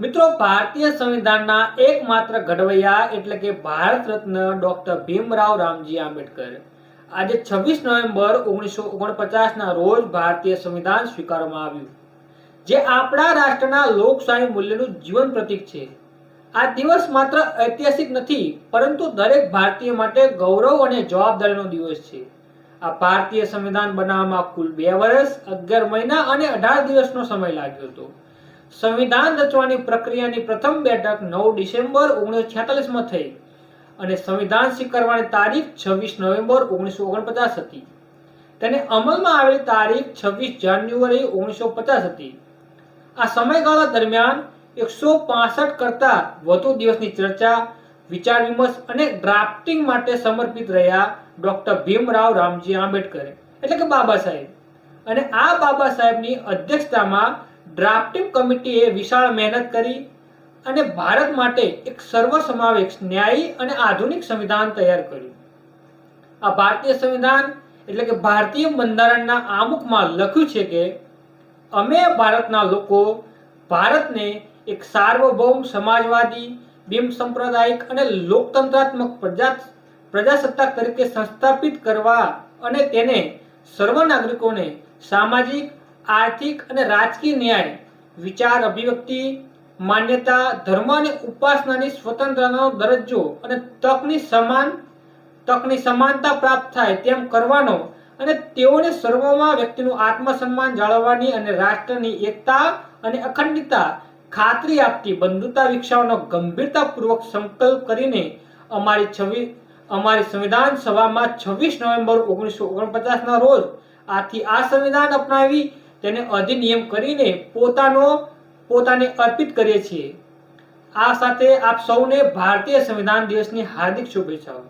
મિત્રો, ભારતીય સંવિધાનના એકમાત્ર ઘડવૈયા એટલે કે ભારત રત્ન ડોક્ટર ભીમરાવ રામજી આંબેડકર. આજે છવ્વીસ નવેમ્બર ઓગણીસો ઓગણપચાસના રોજ ભારતીય સંવિધાન સ્વીકારવામાં આવ્યું. જે આપણા રાષ્ટ્રના લોકશાહી મૂલ્યનું જીવન પ્રતીક છે. આ દિવસ માત્ર ઐતિહાસિક નથી, પરંતુ દરેક ભારતીય માટે ગૌરવ અને જવાબદારીનો દિવસ છે. આ ભારતીય સંવિધાન બનાવવામાં કુલ બે વર્ષ, અગિયાર મહિના અને અઢાર દિવસનો સમય લાગ્યો હતો. સંવિધાન રચવાની પ્રક્રિયાની પ્રથમ બેઠક નવ ડિસેમ્બર ઓગણીસો છેતાલીસમાં થઈ અને સંવિધાન સ્વીકારવાની તારીખ છવ્વીસ નવેમ્બર ઓગણીસો ઓગણપચાસ હતી. તેને અમલમાં આવેલી તારીખ છવ્વીસ જાન્યુઆરી ઓગણીસો પચાસ હતી. આ સમયગાળા દરમિયાન એકસો પાસઠ કરતા વધુ દિવસની ચર્ચા, વિચાર વિમર્શ અને ડ્રાફ્ટિંગ માટે સમર્પિત રહ્યા ડોક્ટર ભીમરાવ રામજી આંબેડકરે, એટલે કે બાબા સાહેબ. અને આ બાબા સાહેબની અધ્યક્ષતામાં ડ્રાફ્ટિંગ કમિટીએ વિશાળ મહેનત કરી અને ભારત માટે એક સર્વસમાવેશ ન્યાયી અને આધુનિક સંવિધાન તૈયાર કર્યું. આ ભારતીય સંવિધાન એટલે કે ભારતીય બંધારણના આમુખમાં લખ્યું છે કે, અમે ભારતના લોકો ભારતને એક સાર્વભૌમ સમાજવાદી બિન સંપ્રદાયિક અને લોકતંત્રાત્મક પ્રજા, પ્રજાસત્તાક તરીકે સંસ્થાપિત કરવા અને તેને સર્વ નાગરિકોને સામાજિક આર્થિક અને રાજકીય ન્યાય, વિચાર, અભિવ્યક્તિ, માન્યતા, ધર્મ અને ઉપાસનાની સ્વતંત્રતાનો દરજ્જો અને તકની સમાન, તકની સમાનતા પ્રાપ્ત થાય તેમ કરવાનો અને તેઓને સર્વમાં વ્યક્તિનું આત્મસન્માન જાળવવાની અને રાષ્ટ્રની એકતા અને અખંડિતતા ખાતરી આપતી બંધુતા વિકસાવવાનો ગંભીરતાપૂર્વક સંકલ્પ કરીને અમારી છવ્વીસ અમારી સંવિધાન સભામાં છવ્વીસ નવેમ્બર ઓગણીસો ઓગણપચાસના રોજ આથી આ સંવિધાન અપનાવી તેને અધિનિયમ કરીને પોતાનો, પોતાને અર્પિત કરીએ છીએ. આ સાથે આપ સૌને ભારતીય સંવિધાન દિવસની હાર્દિક શુભેચ્છાઓ.